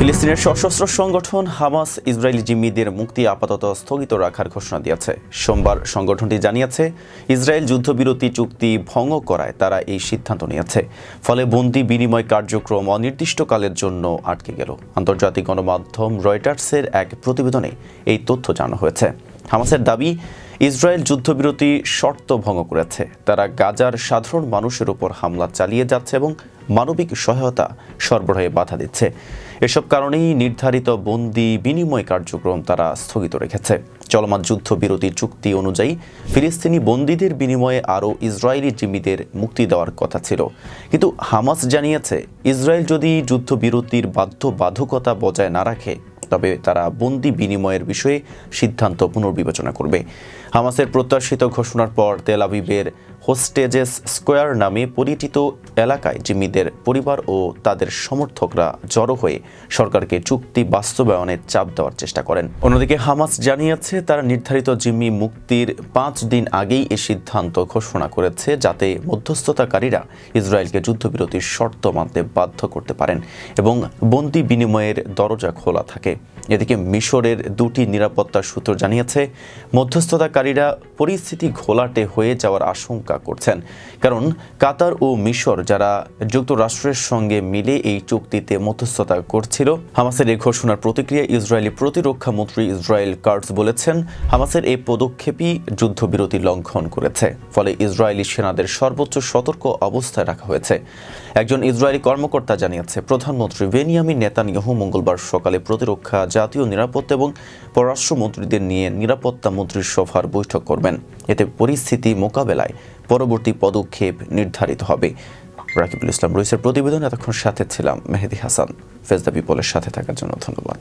ফিলিস্তিনের সশস্ত্র সংগঠন হামাস ইসরায়েলি জিম্মিদের মুক্তি আপাতত স্থগিত রাখার ঘোষণা দিয়েছে। সোমবার সংগঠনটি জানিয়েছে, ইসরায়েল যুদ্ধবিরতি চুক্তি ভঙ্গ করায় তারা এই সিদ্ধান্ত নিয়েছে। ফলে বন্দি বিনিময় কার্যক্রম অনির্দিষ্টকালের জন্য আটকে গেল। আন্তর্জাতিক গণমাধ্যম রয়টার্সের এক প্রতিবেদনে এই তথ্য জানানো হয়েছে। হামাসের দাবি ইসরায়েল যুদ্ধবিরতি শর্ত ভঙ্গ করেছে। তারা গাজার সাধারণ মানুষের উপর হামলা চালিয়ে যাচ্ছে এবং মানবিক সহায়তা সরবরাহে বাধা দিচ্ছে। এসব কারণেই নির্ধারিত বন্দি বিনিময় কার্যক্রম তারা স্থগিত রেখেছে। চলমান যুদ্ধবিরতি চুক্তি অনুযায়ী ফিলিস্তিনি বন্দীদের বিনিময়ে আরও ইসরায়েলি জিম্মিদের মুক্তি দেওয়ার কথা ছিল। কিন্তু হামাস জানিয়েছে, ইসরায়েল যদি যুদ্ধবিরতির বাধ্যবাধকতা বজায় না রাখে তবে তারা বন্দি বিনিময়ের বিষয়ে সিদ্ধান্ত পুনর্বিবেচনা করবে। হামাসের প্রত্যাশিত ঘোষণার পর তেল আবিবের হোস্টেজেস স্কোয়ার নামে পরিচিত এলাকায় জিম্মিদের পরিবার ও তাদের সমর্থকরা জড়ো হয়ে সরকারকে চুক্তি বাস্তবায়নের চাপ দেওয়ার চেষ্টা করেন। অন্যদিকে হামাস জানিয়েছে, তারা নির্ধারিত জিম্মি মুক্তির পাঁচ দিন আগেই এ সিদ্ধান্ত ঘোষণা করেছে যাতে মধ্যস্থতাকারীরা ইসরায়েলকে যুদ্ধবিরতির শর্ত মানতে বাধ্য করতে পারেন এবং বন্দি বিনিময়ের দরজা খোলা থাকে। এদিকে মিশরের দুটি নিরাপত্তা সূত্র জানিয়েছে, মধ্যস্থতাকারীরা পরিস্থিতি ঘোলাটে হয়ে যাওয়ার আশঙ্কা করছেন। কারণ কাতার ও মিশর যারা যুক্তরাষ্ট্রের সঙ্গে মিলে এই চুক্তিতে মধ্যস্থতা করছিল, হামাসের এই ঘোষণার প্রতিক্রিয়া ইসরায়েলি প্রতিরক্ষা মন্ত্রী ইসরায়েল কার্টস বলেছেন, হামাসের এই পদক্ষেপই যুদ্ধবিরতি লঙ্ঘন করেছে, ফলে ইসরায়েলি সেনাদের সর্বোচ্চ সতর্ক অবস্থায় রাখা হয়েছে। একজন ইসরায়েলি কর্মকর্তা জানিয়েছে, প্রধানমন্ত্রী বেনিয়ামিন নেতানিয়াহু মঙ্গলবার সকালে প্রতিরক্ষা, জাতীয় নিরাপত্তা এবং পররাষ্ট্রমন্ত্রীদের নিয়ে নিরাপত্তা মন্ত্রীর সভার বৈঠক করবেন। এতে পরিস্থিতি মোকাবেলায় পরবর্তী পদক্ষেপ নির্ধারিত হবে। রাকিবুল ইসলাম রইসের প্রতিবেদন, এতক্ষণ সাথে ছিলাম মেহেদি হাসান। ফেজদা পিপলের সাথে থাকার জন্য ধন্যবাদ।